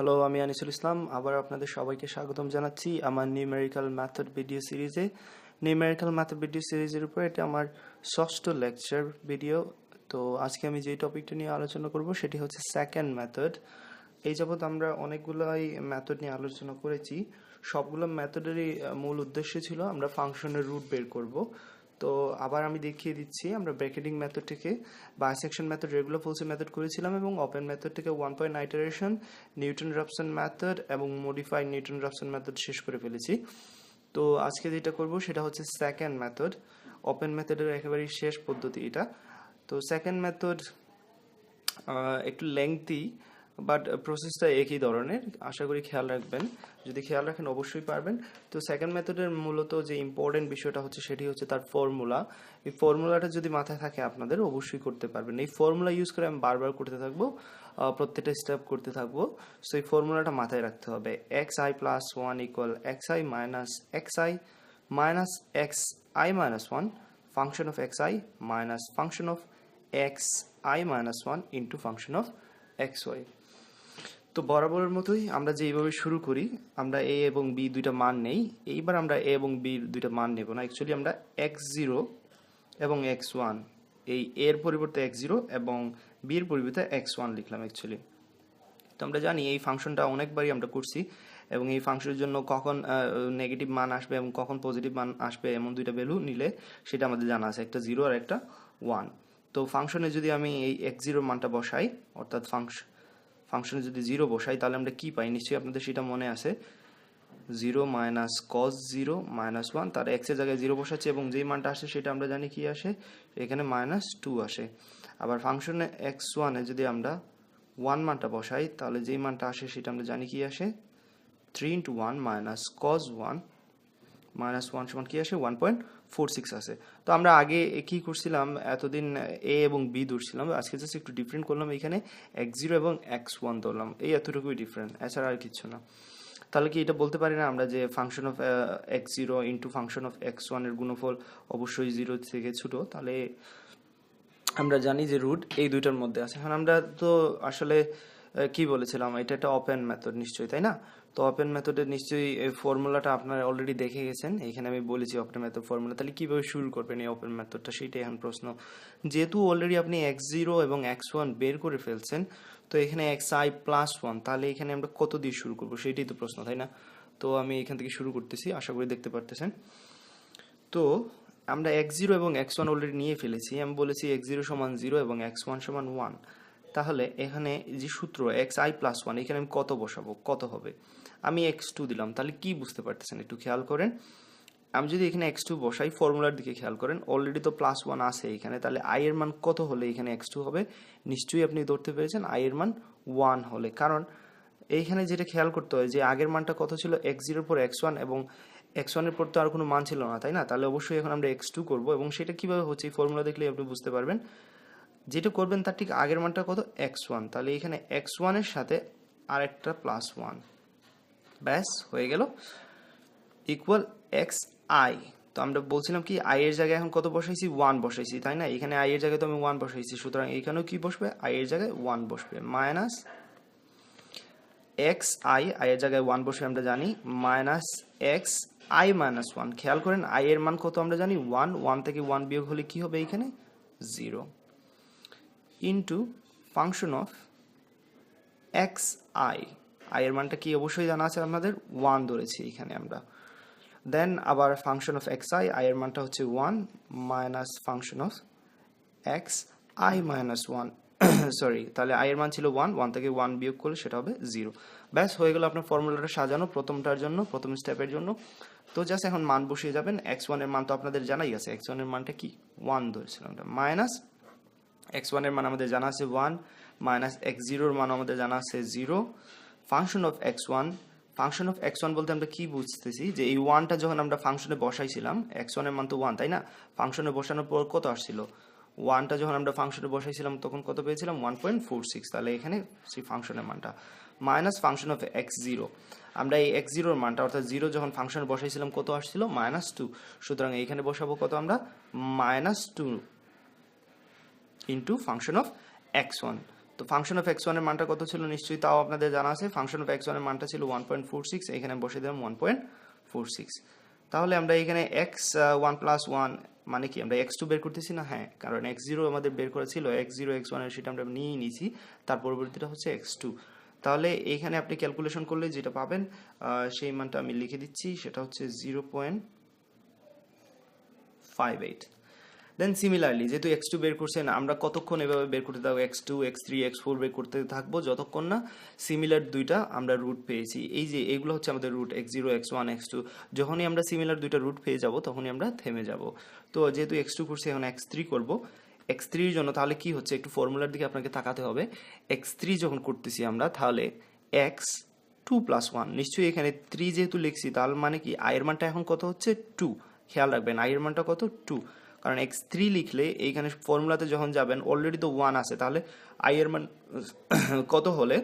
Hello আমি আনিসুল ইসলাম। আবার আপনাদের সবাইকে স্বাগতম জানাচ্ছি আমার নিউমেরিক্যাল ম্যাথড ভিডিও সিরিজে নিউমেরিক্যাল ম্যাথড ভিডিও সিরিজের উপর এটা আমার ষষ্ঠ লেকচার ভিডিও তো আজকে আমি যে টপিকটা নিয়ে আলোচনা করব, সেটি হচ্ছে সেকেন্ড ম্যাথড এই যাবৎ আমরা অনেকগুলোই ম্যাথড নিয়ে আলোচনা করেছি। সবগুলো ম্যাথডেরই মূল উদ্দেশ্য ছিল আমরা ফাংশনের রুট বের করব। তো আবার আমি দেখিয়ে দিচ্ছি, আমরা ব্র্যাকেটিং মেথড থেকে bisection method regular falsi method করেছিলাম এবং ওপেন মেথড থেকে one point iteration Newton Raphson method এবং মডিফাইড নিউটন রাপসন মেথড শেষ করে ফেলেছি। তো আজকে যেটা করব সেটা হচ্ছে সেকেন্ড মেথড ওপেন মেথডের একেবারেই শেষ পদ্ধতি এটা। তো সেকেন্ড মেথড একটু লেংথি বাট প্রসেসটা একই ধরনের। আশা করি খেয়াল রাখবেন। যদি খেয়াল রাখেন, অবশ্যই পারবেন। তো সেকেন্ড মেথডের মূলত যে ইম্পর্টেন্ট বিষয়টা হচ্ছে, সেটি হচ্ছে তার ফর্মুলা এই ফর্মুলাটা যদি মাথায় থাকে আপনাদের, অবশ্যই করতে পারবেন। এই ফর্মুলা ইউজ করে আমি বারবার করতে থাকব প্রত্যেকটা স্টেপ করতে থাকব। সো এই ফর্মুলাটা মাথায় রাখতে হবে। X I plus one equal X I minus X I minus X I minus one function of X I minus function of X I minus one into function of X Y তো বরাবরের মতোই আমরা যে এইভাবে শুরু করি, আমরা এ এবং বি দুইটা মান নেই। এইবার আমরা এ এবং বি দুইটা মান নেব না। অ্যাকচুয়ালি আমরা এক্স জিরো এবং এক্স ওয়ান এই এর পরিবর্তে এক্স জিরো এবং বির পরিবর্তে এক্স ওয়ান লিখলাম অ্যাকচুয়ালি তো আমরা জানি এই ফাংশনটা অনেকবারই আমরা করছি এবং এই ফাংশনের জন্য কখন নেগেটিভ মান আসবে এবং কখন পজিটিভ মান আসবে এমন দুইটা ভ্যালু নিলে সেটা আমাদের জানা আছে। একটা জিরো আর একটা ওয়ান তো ফাংশনে যদি আমি এই এক্স জিরোর মানটা বসাই, অর্থাৎ ফাংশন ফাংশনে যদি জিরো বসাই, তাহলে আমরা কি পাই? নিশ্চয়ই আপনাদের সেটা মনে আছে। Zero minus cos zero minus one তার এক্সের জায়গায় জিরো বসাচ্ছে এবং যেই মানটা আসে সেটা আমরা জানি কি আসে? এখানে মাইনাস টু আসে। আবার ফাংশনে এক্স ওয়ানে যদি আমরা ওয়ান মানটা বসাই, তাহলে যেই মানটা আসে সেটা আমরা জানি কি আসে? Three into one minus cos one minus one সমান কি আসে? ওয়ান পয়েন্ট ফোর সিক্স আসে। তো আমরা আগে কি করছিলাম? এতদিন এ এবং বি ধরছিলাম আজকে জাস্ট একটু ডিফারেন্ট করলাম এখানে। এক্স জিরো এবং এক্স ওয়ান ধরলাম। এই এতটুকুই ডিফারেন্ট এছাড়া আর কিছু না। তাহলে কি এটা বলতে পারি না আমরা যে function of X zero into function of X ওয়ানের গুণফল অবশ্যই জিরো থেকে ছোটো? তাহলে আমরা জানি যে রুট এই দুইটার মধ্যে আছে। এখন আমরা তো আসলে আহ, কি বলেছিলাম? এটা একটা ওপেন মেথড নিশ্চয়ই তাই না? তো ওপেন মেথডের নিশ্চয়ই এই ফর্মুলাটা আপনারা অলরেডি দেখে গেছেন। এখানে আমি বলেছি ওপেন মেথড ফর্মুলা তাহলে কীভাবে শুরু করবেন এই ওপেন মেথডটা সেটাই এখন প্রশ্ন। যেহেতু অলরেডি আপনি এক্স জিরো এবং এক্স ওয়ান বের করে ফেলছেন, তো এখানে এক্স আই প্লাস ওয়ান তাহলে এখানে আমরা কত দিয়ে শুরু করব? সেটাই তো প্রশ্ন, তাই না? তো আমি এখান থেকে শুরু করতেছি, আশা করি দেখতে পারতেছেন। তো আমরা এক্স জিরো এবং এক্স ওয়ান অলরেডি নিয়ে ফেলেছি। আমি বলেছি এক্স জিরো সমান জিরো এবং এক্স ওয়ান সমান ওয়ান তাহলে এখানে যে সূত্র এক্স আই প্লাস ওয়ান এখানে আমি কত বসাবো? কত হবে? আমি এক্স টু দিলাম, তাহলে কি বুঝতে পারতেছেন? একটু খেয়াল করেন। আমি যদি এখানে এক্স টু বসাই ফর্মুলার দিকে খেয়াল করেন অলরেডি তো প্লাস ওয়ান আছে এখানে, তাহলে আই এর মান কত হলে এখানে এক্স টু হবে? নিশ্চয়ই আপনি ধরতে পেরেছেন আই এর মান ওয়ান হলে। কারণ এইখানে যেটা খেয়াল করতে হয় যে, আগের মানটা কত ছিল? এক্স জিরোর পর এক্স ওয়ান এবং এক্স ওয়ানের পর তো আর কোনো মান ছিল না, তাই না? তাহলে অবশ্যই এখন আমরা এক্স টু করব, এবং সেটা কীভাবে হচ্ছে এই ফর্মুলা দেখলে আপনি বুঝতে পারবেন। যেটা করবেন তার ঠিক আগের মানটা কত? এক্স ওয়ান তাহলে এখানে এক্স ওয়ানের সাথে আর একটা প্লাস ওয়ান ব্যাস, হয়ে গেল। ইকুয়াল এক্স আই তো আমরা বলছিলাম কি আই এর জায়গায় এখন কত বসাইছি? ওয়ান বসাইছি, তাই না? এখানে আই এর জায়গায় তো আমি ওয়ান বসাইছি, সুতরাং এখানেও কি বসবে? আই এর জায়গায় ওয়ান বসবে। মাইনাস এক্স আই আই এর জায়গায় ওয়ান বসে আমরা জানি minus X I minus one খেয়াল করেন আই এর মান কত আমরা জানি? ওয়ান ওয়ান থেকে ওয়ান বিয়োগ হলে কি হবে এখানে? Zero into function of X I I এর মানটা কি অবশ্যই জানা আছে আমাদের ওয়ান ধরেছি এখানে আমরা। দেন আবার function of X I I এর মানটা হচ্ছে one minus function of X I minus one sorry তাহলে আই এর মান ছিল ওয়ান ওয়ান থেকে ওয়ান বিয়োগ করলে সেটা হবে জিরো ব্যাস, হয়ে গেল আপনার ফর্মুলাটা সাজানো প্রথমটার জন্য, প্রথম স্টেপের জন্য। তো জাস্ট এখন মান বসিয়ে যাবেন। এক্স ওয়ানের মান তো আপনাদের জানাই আছে। এক্স ওয়ানের মানটা কি? ওয়ান ধরেছিলাম মাইনাস এক্স ওয়ানের মান আমাদের জানা আছে ওয়ান মাইনাস এক্স জিরোর মান আমাদের জানা আছে zero function of X one function of X one বলতে আমরা কি বুঝতেছি? যে এই ওয়ানটা যখন আমরা ফাংশনে বসাইছিলাম এক্স ওয়ানের মান তো ওয়ান তাই না? ফাংশনে বসানোর পর কত আসছিল? ওয়ানটা যখন আমরা ফাংশনে বসাইছিলাম, তখন কত পেয়েছিলাম? ওয়ান পয়েন্ট ফোর সিক্স তাহলে এখানে সেই ফাংশনের মানটা। Minus function of X zero আমরা এই এক্স জিরোর মানটা, অর্থাৎ জিরো যখন ফাংশনে বসাইছিলাম, কত আসছিল? মাইনাস টু সুতরাং এইখানে বসাবো কত আমরা? Minus two into function of X one তো ফাংশন অফ এক্স ওয়ানের মানটা কত ছিল? নিশ্চয়ই তাও আপনাদের জানা আছে। ফাংশন অফ এক্স ওয়ানের মানটা ছিল ওয়ান পয়েন্ট ফোর সিক্স এখানে বসে দিলাম ওয়ান পয়েন্ট ফোর সিক্স তাহলে আমরা এখানে এক্স ওয়ান প্লাস ওয়ান মানে কি? আমরা এক্স টু বের করতেছি না? হ্যাঁ কারণ এক্স জিরো আমাদের বের করা ছিল। এক্স জিরো এক্স ওয়ানের সেটা আমরা নিয়েই নিয়েছি তার পরবর্তীটা হচ্ছে এক্স টু তাহলে এইখানে আপনি ক্যালকুলেশন করলে যেটা পাবেন সেই মানটা আমি লিখে দিচ্ছি। সেটা হচ্ছে zero point five eight then similarly যেহেতু এক্স টু বের করছেন আমরা কতক্ষণ এভাবে বের করতে থাকব? X two X three X four বের করতে থাকব যতক্ষণ না সিমিলার দুইটা আমরা রুট পেয়েছি। এই যে, এগুলো হচ্ছে আমাদের root X zero X one X two যখনই আমরা সিমিলার দুইটা রুট পেয়ে যাব, তখনই আমরা থেমে যাব। তো যেহেতু এক্স টু করছি, এখন এক্স থ্রি করব। এক্স থ্রির জন্য তাহলে কি হচ্ছে? একটু ফর্মুলার দিকে আপনাকে তাকাতে হবে। এক্স থ্রি যখন করতেছি আমরা, তাহলে এক্স টু প্লাস ওয়ান নিশ্চয়ই এখানে থ্রি যেহেতু লিখছি তাহলে মানে কি? আয়ের মানটা এখন কত হচ্ছে? টু খেয়াল রাখবেন আয়ের মানটা কত? টু কারণ এক্স থ্রি লিখলে এইখানে ফর্মুলাতে যখন যাবেন অলরেডি তো ওয়ান আছে, তাহলে আই এর মান কত হলে?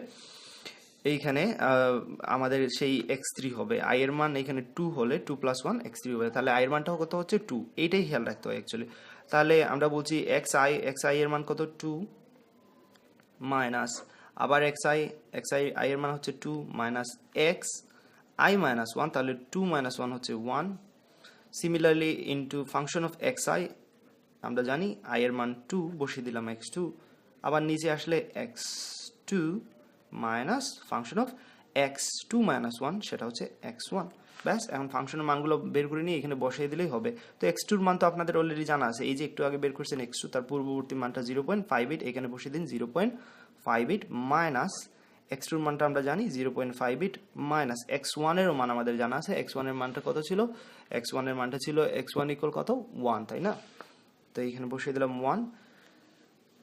এইখানে আমাদের সেই এক্স থ্রি হবে। আই এর মান এখানে টু হলে two plus one X three হবে। তাহলে আয়ের মানটাও কত হচ্ছে? টু এইটাই খেয়াল রাখতে হয় অ্যাকচুয়ালি তাহলে আমরা বলছি এক্স আই এক্স আই এর মান কত? টু মাইনাস আবার X I X I I এর মান হচ্ছে two minus X I minus one তাহলে টু মাইনাস ওয়ান হচ্ছে one similarly into function of X I আমরা জানি আই এর মান টু বসিয়ে দিলাম এক্স টু আবার নিচে আসলে X two minus function of X two minus one সেটা হচ্ছে এক্স ওয়ান ব্যাস, এখন ফাংশনের মানগুলো বের করে নিয়ে এখানে বসিয়ে দিলেই হবে। তো এক্স টুর মান তো আপনাদের অলরেডি জানা আছে। এই যে একটু আগে বের করছেন এক্স টু তার পূর্ববর্তী মানটা জিরো পয়েন্ট ফাইভ এইট এখানে বসিয়ে দিন zero point five eight minus X টুর মানটা আমরা জানি zero point five eight minus X ওয়ানেরও মান আমাদের জানা আছে। এক্স ওয়ানের মানটা কত ছিল? এক্স ওয়ানের মানটা ছিল এক্স ওয়ান ইকুয়াল কত? ওয়ান তাই না? তো এইখানে বসিয়ে দিলাম ওয়ান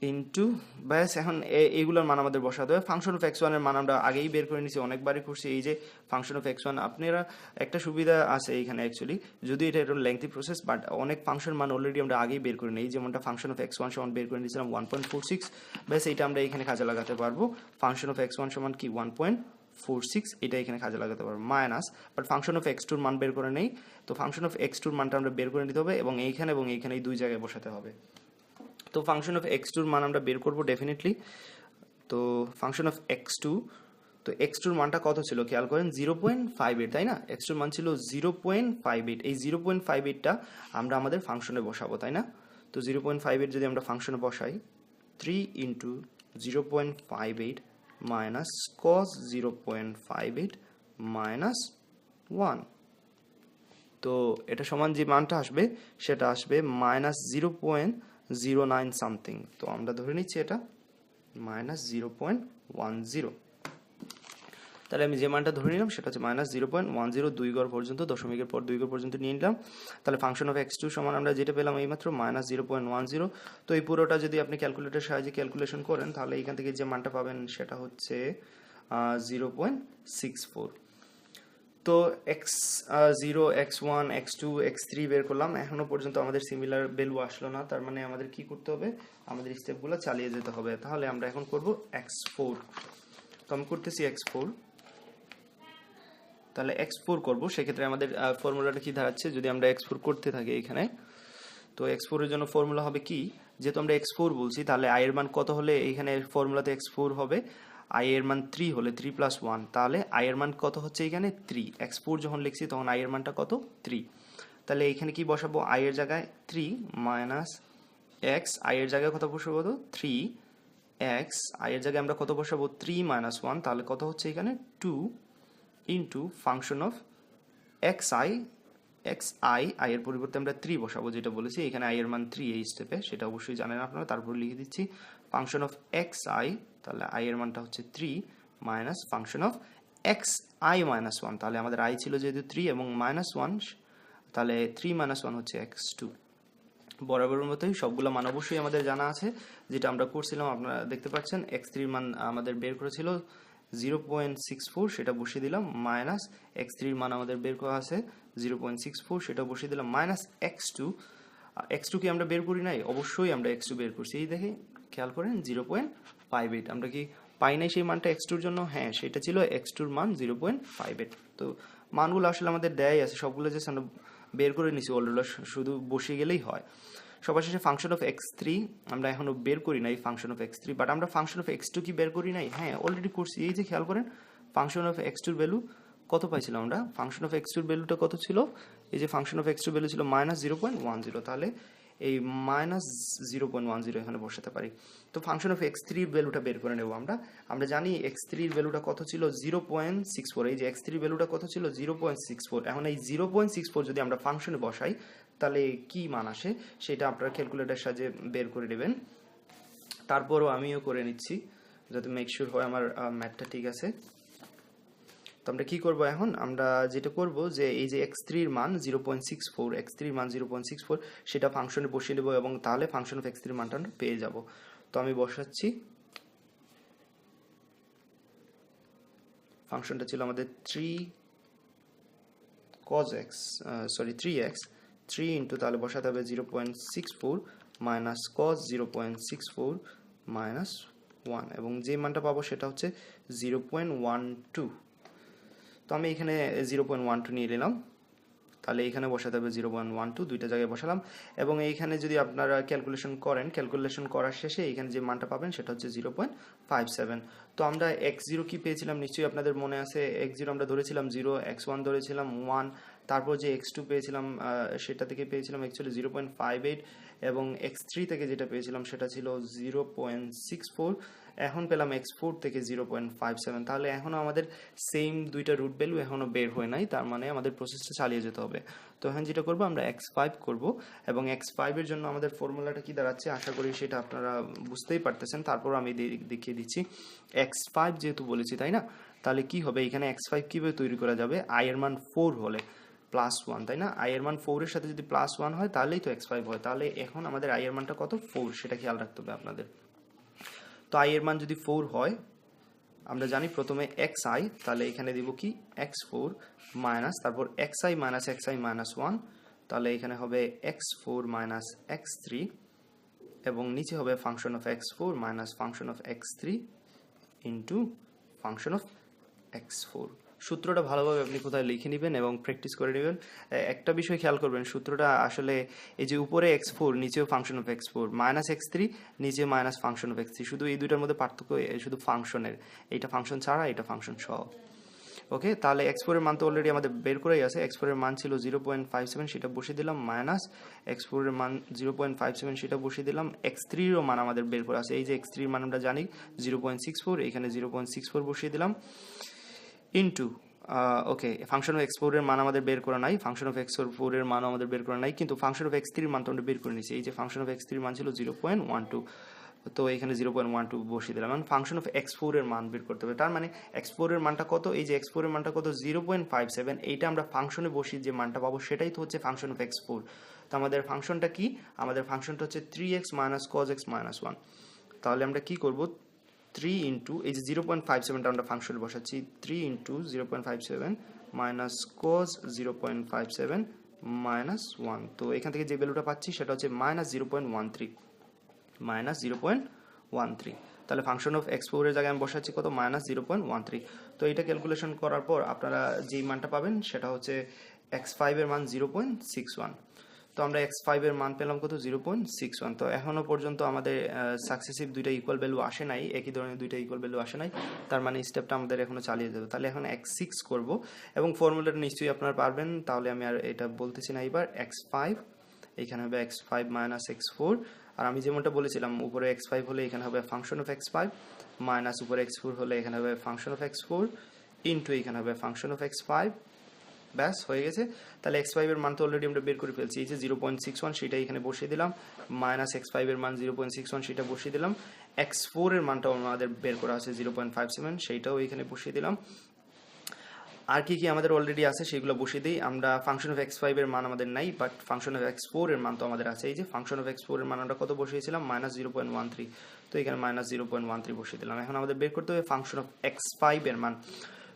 ইন্টু ব্যাস, এখন এইগুলোর মান আমাদের বসাতে হবে। ফাংশন অফ এক্স ওয়ানের মান আমরা আগেই বের করে নিয়েছি, অনেকবারই করছি। এই যে ফাংশন অফ এক্স ওয়ান আপনারা একটা সুবিধা আছে এইখানে অ্যাকচুয়ালি যদি এটা একটু লেংথি প্রসেস বাট অনেক ফাংশন মান অলরেডি আমরা আগেই বের করে নিই। যেমনটা ফাংশন অফ এক্স ওয়ান সমান বের করে নিয়েছিলাম ওয়ান পয়েন্ট ফোর সিক্স ব্যাস, এইটা আমরা এখানে কাজে লাগাতে পারব। ফাংশন অফ এক্স ওয়ান সমান কি? ওয়ান পয়েন্ট ফোর সিক্স এটা এখানে কাজে লাগাতে পারব minus but function of X টুর মান বের করে নেই। তো ফাংশন অফ এক্স টুর মানটা আমরা বের করে নিতে হবে এবং এইখানে এবং এইখানে এই দুই জায়গায় বসাতে হবে। তো ফাংশন অফ এক্স টুর মান আমরা বের করব ডেফিনেটলি তো ফাংশন অফ এক্স টু তো এক্স টুর মানটা কত ছিল? খেয়াল করেন জিরো পয়েন্ট ফাইভ এইট তাই না? এক্স টুর মান ছিল জিরো পয়েন্ট ফাইভ এইট এই জিরো পয়েন্ট ফাইভ এইটটা আমরা আমাদের ফাংশনে বসাবো, তাই না? তো জিরো পয়েন্ট ফাইভ এইট যদি আমরা ফাংশনে বসাই three into zero point five eight minus cos zero point five eight minus one তো এটা সমান যে মানটা আসবে, সেটা আসবে minus zero point zero nine something তো আমরা ধরে নিচ্ছি এটা minus zero point one zero তাহলে আমি যে মানটা ধরে নিলাম, সেটা হচ্ছে minus zero point one zero দুই গড় পর্যন্ত, দশমিকের পর দুই গড় পর্যন্ত নিয়ে নিলাম। তাহলে ফাংশন অফ এক্স টু সমান আমরা যেটা পেলাম এইমাত্র minus zero point one zero তো এই পুরোটা যদি আপনি ক্যালকুলেটার সাহায্যে ক্যালকুলেশন করেন, তাহলে এখান থেকে যে মানটা পাবেন, সেটা হচ্ছে জিরো পয়েন্ট সিক্স ফোর তো X zero X one X two X three বের করলাম। এখনও পর্যন্ত আমাদের সিমিলার ভ্যালু আসলো না। তার মানে আমাদের কি করতে হবে? আমাদের স্টেপগুলো চালিয়ে যেতে হবে। তাহলে আমরা এখন করব এক্স তো আমি করতেছি এক্স তাহলে এক্স ফোর করব। সেক্ষেত্রে আমাদের ফর্মুলাটা কি দাঁড়াচ্ছে? যদি আমরা এক্স করতে থাকি এখানে, তো এক্স ফোরের জন্য ফর্মুলা হবে কি? যেহেতু আমরা এক্স বলছি, তাহলে আই এর মান কত হলে এখানে ফর্মুলাতে এক্স হবে? আই এর মান থ্রি হলে থ্রি প্লাস ওয়ান তাহলে আই এর মান কত হচ্ছে এখানে? থ্রি এক্স ফোর যখন লিখছি, তখন আই এর মানটা কত? থ্রি তাহলে এখানে কি বসাবো? আই এর জায়গায় থ্রি মাইনাস এক্স আই এর জায়গায় কত বসাবো তো থ্রি এক্স আই এর জায়গায় আমরা কত বসাবো? থ্রি মাইনাস ওয়ান তাহলে কত হচ্ছে এখানে? Two into function of x i x i i এর পরিবর্তে আমরা থ্রি বসাবো, যেটা বলেছি। এখানে আই এর মান থ্রি এই স্টেপে সেটা অবশ্যই জানেন আপনারা, তারপর লিখে দিচ্ছি। ফাংশন অফ এক্স আই তাহলে আই এর মানটা হচ্ছে three minus function of x i minus one তাহলে আমাদের আই ছিল যেহেতু থ্রি এবং মাইনাস ওয়ান তাহলে থ্রি মাইনাস ওয়ান হচ্ছে এক্স টু বরাবরের মতোই সবগুলো মান অবশ্যই আমাদের জানা আছে, যেটা আমরা করছিলাম, আপনারা দেখতে পাচ্ছেন এক্স থ্রির মান আমাদের বের করেছিল জিরো পয়েন্ট সিক্স ফোর সেটা বসিয়ে দিলাম মাইনাস এক্স থ্রির মান আমাদের বের করা আছে জিরো পয়েন্ট সিক্স ফোর সেটা বসিয়ে দিলাম minus x two x two কি আমরা বের করি নাই? অবশ্যই আমরা এক্স টু বের করছি। এই দেখে খেয়াল করেন জিরো পয়েন্ট ফাইভ এইট আমরা কি পাই নাই সেই মানটা এক্স টুর জন্য? হ্যাঁ সেটা ছিল এক্স টুর মান জিরো পয়েন্ট ফাইভ এইট তো মানগুলো আসলে আমাদের দেয় আছে, সবগুলো যে আমরা বের করে নিছি অলরেডি শুধু বসিয়ে গেলেই হয়। সবার শেষে ফাংশন অফ এক্স থ্রি আমরা এখনও বের করি নাই function of x three but আমরা ফাংশন অফ এক্স টু কি বের করি নাই? হ্যাঁ অলরেডি করছি, এই যে খেয়াল করেন ফাংশন অফ এক্স টুর ভ্যালু কত পাইছিলাম আমরা? ফাংশন অফ এক্স টুর ভ্যালুটা কত ছিল? এই যে ফাংশন অফ এক্স টুর ভ্যালু ছিল minus zero point one zero তাহলে এই minus zero point one zero এখানে বসাতে পারি। তো ফাংশন অফ এক্স থ্রির ভ্যালুটা বের করে নেব আমরা। আমরা জানি এক্স থ্রির ভ্যালুটা কত ছিল? Zero point six four. এই যে এক্স থ্রির ভ্যালুটা কত ছিল? Zero point six four. এখন এই জিরো পয়েন্ট সিক্স ফোর যদি আমরা ফাংশনে বসাই, তাহলে কি মান আসে? সেটা আপনারা ক্যালকুলেটার সাহায্যে বের করে নেবেন। তারপরও আমিও করে নিচ্ছি। যাতে মেক শিওর হয় আমার ম্যাথটা ঠিক আছে। তো আমরা কি করব এখন? আমরা যেটা করব যে, এই যে এক্স থ্রির মান zero point six four x থ্রির মান জিরো পয়েন্ট সিক্স ফোর সেটা ফাংশনে বসিয়ে দেবো এবং তাহলে ফাংশন অফ এক্স থ্রির মানটা আমরা পেয়ে যাব। তো আমি বসাচ্ছি। ফাংশনটা ছিল আমাদের three cos x sorry three x three into তাহলে বসাতে হবে zero point six four minus cos zero point six four minus one এবং যে মানটা পাবো সেটা হচ্ছে জিরো পয়েন্ট ওয়ান টু তো আমি এখানে জিরো পয়েন্ট ওয়ান টু নিয়ে নিলাম। তাহলে এইখানে বসাতে হবে জিরো পয়েন্ট ওয়ান টু দুইটা জায়গায় বসালাম। এবং এইখানে যদি আপনারা ক্যালকুলেশন করেন ক্যালকুলেশন করার শেষে এইখানে যে মানটা পাবেন সেটা হচ্ছে জিরো পয়েন্ট ফাইভ সেভেন তো আমরা এক্স জিরো কী পেয়েছিলাম? নিশ্চয়ই আপনাদের মনে আছে এক্স জিরো আমরা ধরেছিলাম জিরো এক্স ওয়ান ধরেছিলাম ওয়ান তারপর যে এক্স টু পেয়েছিলাম সেটা থেকে পেয়েছিলাম actually zero point five eight এবং এক্স থ্রি থেকে যেটা পেয়েছিলাম সেটা ছিল জিরো পয়েন্ট সিক্স ফোর এখন পেলাম এক্স ফোর থেকে জিরো পয়েন্ট ফাইভ সেভেন তাহলে এখনও আমাদের সেম দুইটা রুট ভ্যালু এখনও বের হয়ে নাই, তার মানে আমাদের প্রসেসটা চালিয়ে যেতে হবে। তো এখন যেটা করব, আমরা এক্স ফাইভ করব এবং এক্স ফাইভের জন্য আমাদের ফর্মুলাটা কি দাঁড়াচ্ছে? আশা করি সেটা আপনারা বুঝতেই পারতেছেন। তারপর আমি দেখিয়ে দিচ্ছি। এক্স ফাইভ যেহেতু বলেছি, তাই না? তাহলে কি হবে? এখানে এক্স ফাইভ কীভাবে তৈরি করা যাবে? আই এর মান ফোর হলে। প্লাস ওয়ান তাই না? আই এর মান ফোরের সাথে যদি প্লাস ওয়ান হয়, তাহলেই তো এক্স ফাইভ হয়। তাহলে এখন আমাদের আই এর মানটা কত? ফোর সেটা খেয়াল রাখতে হবে আপনাদের। তো আই এর মান যদি ফোর হয়, আমরা জানি প্রথমে এক্স আই তাহলে এখানে দিব কি? এক্স ফোর মাইনাস তারপর x i minus x i minus one তাহলে এখানে হবে x four minus x three এবং নিচে হবে function of x four minus function of x three into function of x four সূত্রটা ভালোভাবে আপনি কোথায় লিখে নেবেন এবং প্র্যাকটিস করে নেবেন। একটা বিষয় খেয়াল করবেন, সূত্রটা আসলে এই যে উপরে এক্স ফোর নিচেও function of x four minus x three নিচে minus function of x three শুধু এই দুইটার মধ্যে পার্থক্য শুধু ফাংশনের এইটা ফাংশন ছাড়া, এটা ফাংশন সহ ওকে তাহলে এক্স ফোরের মান তো অলরেডি আমাদের বের করেই আছে। এক্স ফোরের মান ছিল জিরো পয়েন্ট ফাইভ সেভেন সেটা বসিয়ে দিলাম মাইনাস এক্স ফোরের মান জিরো পয়েন্ট ফাইভ সেভেন সেটা বসিয়ে দিলাম। এক্স থ্রিরও মান আমাদের বের করে আছে। এই যে এক্স থ্রির মান আমরা জানি জিরো পয়েন্ট সিক্স ফোর এখানে জিরো পয়েন্ট সিক্স ফোর বসিয়ে দিলাম। Into okay function of x ফোরের মান আমাদের বের করা নাই ফাংশন অফ এক্স ফোরের মান আমাদের বের করা নাই, কিন্তু ফাংশন অফ এক্স থ্রির মান তো আমরা বের করে নিয়েছি। এই যে ফাংশন অফ এক্স থ্রির মান ছিল জিরো পয়েন্ট ওয়ান টু তো এখানে জিরো পয়েন্ট ওয়ান টু বসিয়ে দিলাম। মানে ফাংশন অফ এক্স ফোরের মান বের করতে হবে। তার মানে এক্স ফোরের মানটা কত? এই যে এক্স ফোরের মানটা কত? জিরো পয়েন্ট ফাইভ সেভেন এইটা আমরা ফাংশনে বসি যে মানটা পাবো, সেটাই তো হচ্ছে ফাংশন অফ এক্স ফোর তো আমাদের ফাংশনটা কি? আমাদের ফাংশনটা হচ্ছে three x minus cos x minus one তাহলে আমরা কি করব? থ্রি ইন্টু এই যে জিরো পয়েন্ট ফাইভ সেভেনটা আমরা ফাংশনে বসাচ্ছি three into zero point five seven minus cos zero point five seven minus one তো এখান থেকে যে ভ্যালুটা পাচ্ছি সেটা হচ্ছে minus zero point one three minus zero point one three তাহলে ফাংশন অফ এক্স ফোরের জায়গায় আমি বসাচ্ছি কত? Minus zero point one three তো এটা ক্যালকুলেশন করার পর আপনারা যেই মানটা পাবেন সেটা হচ্ছে এক্স ফাইভের মান জিরো পয়েন্ট সিক্স ওয়ান তো আমরা এক্স ফাইভের মান পেলাম কত? জিরো পয়েন্ট সিক্স ওয়ান তো এখনও পর্যন্ত আমাদের সাকসেসিভ দুইটা ইকুয়াল ভ্যালু আসে নাই, একই ধরনের দুইটা ইকুয়াল ভ্যালু আসে নাই। তার মানে স্টেপটা আমাদের এখনও চালিয়ে যাবে তাহলে এখন এক্স সিক্স করব এবং ফর্মুলাটা নিশ্চয়ই আপনারা পারবেন। তাহলে আমি আর এটা বলতেছি না এবার এক্স ফাইভ এখানে হবে x five minus x four আর আমি যেমনটা বলেছিলাম, উপরে এক্স ফাইভ হলে এখানে হবে function of x five minus উপরে এক্স ফোর হলে এখানে হবে function of x four into এখানে হবে ফাংশন অফ এক্স ফাইভ ব্যাস, হয়ে গেছে। তাহলে এক্স ফাইভের মান তো অলরেডি আমরা বের করে ফেলছি। এই যে জিরো পয়েন্ট সিক্স ওয়ান সেটা এখানে বসিয়ে দিলাম। মাইনাস এক্স ফাইভের মান জিরো পয়েন্ট সিক্স ওয়ান সেটা বসিয়ে দিলাম। এক্স ফোরের মানটাও আমাদের বের করা আছে জিরো পয়েন্ট ফাইভ সেভেন সেইটাও এখানে বসিয়ে দিলাম। আর কি কি আমাদের অলরেডি আছে সেগুলো বসিয়ে দিই। আমরা ফাংশন অফ এক্স ফাইভের মান আমাদের নাই but function of x four এর মান তো আমাদের আছে। এই যে ফাংশন অফ এক্স ফোর এর মান আমরা কত বসিয়েছিলাম? Minus zero point one three তো এখানে minus zero point one three বসিয়ে দিলাম। এখন আমাদের বের করতে হবে ফাংশন অফ এক্স ফাইভ এর মান।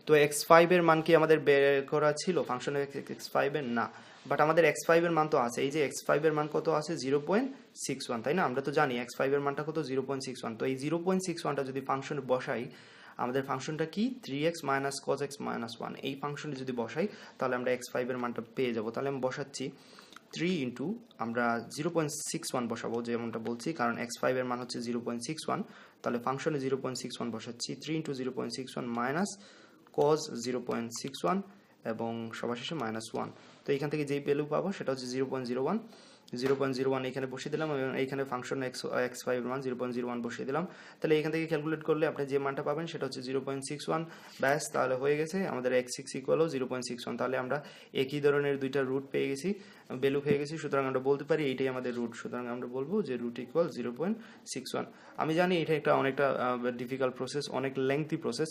তো এক্স ফাইভের মান কি আমাদের বের করা ছিল? ফাংশন এক্স ফাইভের না। বাট আমাদের এক্স ফাইভের মান তো আছে। এই যে এক্স ফাইভের মান কত আছে? জিরো পয়েন্ট সিক্স ওয়ান তাই না? আমরা তো জানি এক্স ফাইভের মানটা কত? জিরো পয়েন্ট সিক্স ওয়ান তো এই জিরো পয়েন্ট সিক্স ওয়ানটা যদি ফাংশনে বসাই, আমাদের ফাংশনটা কি? Three x minus cos x minus one এই ফাংশনে যদি বসাই, তাহলে আমরা এক্স ফাইভের মানটা পেয়ে যাব। তাহলে আমি বসাচ্ছি। থ্রি ইন্টু আমরা জিরো পয়েন্ট সিক্স ওয়ান বসাবো, যেমনটা বলছি। কারণ এক্স ফাইভের মান হচ্ছে জিরো পয়েন্ট সিক্স ওয়ান তাহলে ফাংশনে জিরো পয়েন্ট সিক্স ওয়ান বসাচ্ছি। Three into zero point six one minus cos zero point six one এবং সবার শেষে মাইনাস ওয়ান তো এখান থেকে যেই ভ্যালু পাবো, সেটা হচ্ছে zero point zero one zero point zero one এখানে বসিয়ে দিলাম, এবং এইখানে function x x five one zero point zero one বসিয়ে দিলাম। তাহলে এখান থেকে ক্যালকুলেট করলে আপনি যে মানটা পাবেন, সেটা হচ্ছে জিরো পয়েন্ট সিক্স ওয়ান ব্যাস, তাহলে হয়ে গেছে আমাদের এক্স সিক্স ইকুয়ালও জিরো পয়েন্ট সিক্স ওয়ান তাহলে আমরা একই ধরনের দুইটা রুট পেয়ে গেছি ভ্যালু পেয়ে গেছি। সুতরাং আমরা বলতে পারি এইটাই আমাদের রুট সুতরাং আমরা বলব যে root equal zero point six one আমি জানি এটা একটা অনেকটা ডিফিকাল্ট প্রসেস অনেক লেংথি প্রসেস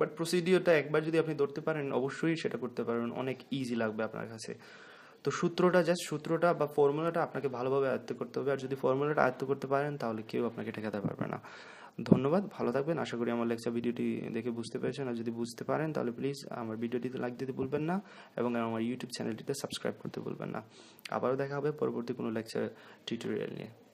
বাট প্রসিডিওরটা একবার যদি আপনি ধরতে পারেন, অবশ্যই সেটা করতে পারবেন। অনেক ইজি লাগবে আপনার কাছে। তো সূত্রটা জাস্ট সূত্রটা বা ফর্মুলাটা আপনাকে ভালোভাবে আয়ত্ত করতে হবে। আর যদি ফর্মুলাটা আয়ত্ত করতে পারেন, তাহলে কেউ আপনাকে ঠেকাতে পারবে না। ধন্যবাদ, ভালো থাকবেন। আশা করি আমার লেকচার ভিডিওটি দেখে বুঝতে পেরেছেন। আর যদি বুঝতে পারেন, তাহলে প্লিজ আমার ভিডিওটিতে লাইক দিতে ভুলবেন না এবং আমার ইউটিউব চ্যানেলটিতে সাবস্ক্রাইব করতে ভুলবেন না। আবারও দেখা হবে পরবর্তী কোনো লেকচার টিউটোরিয়াল নিয়ে।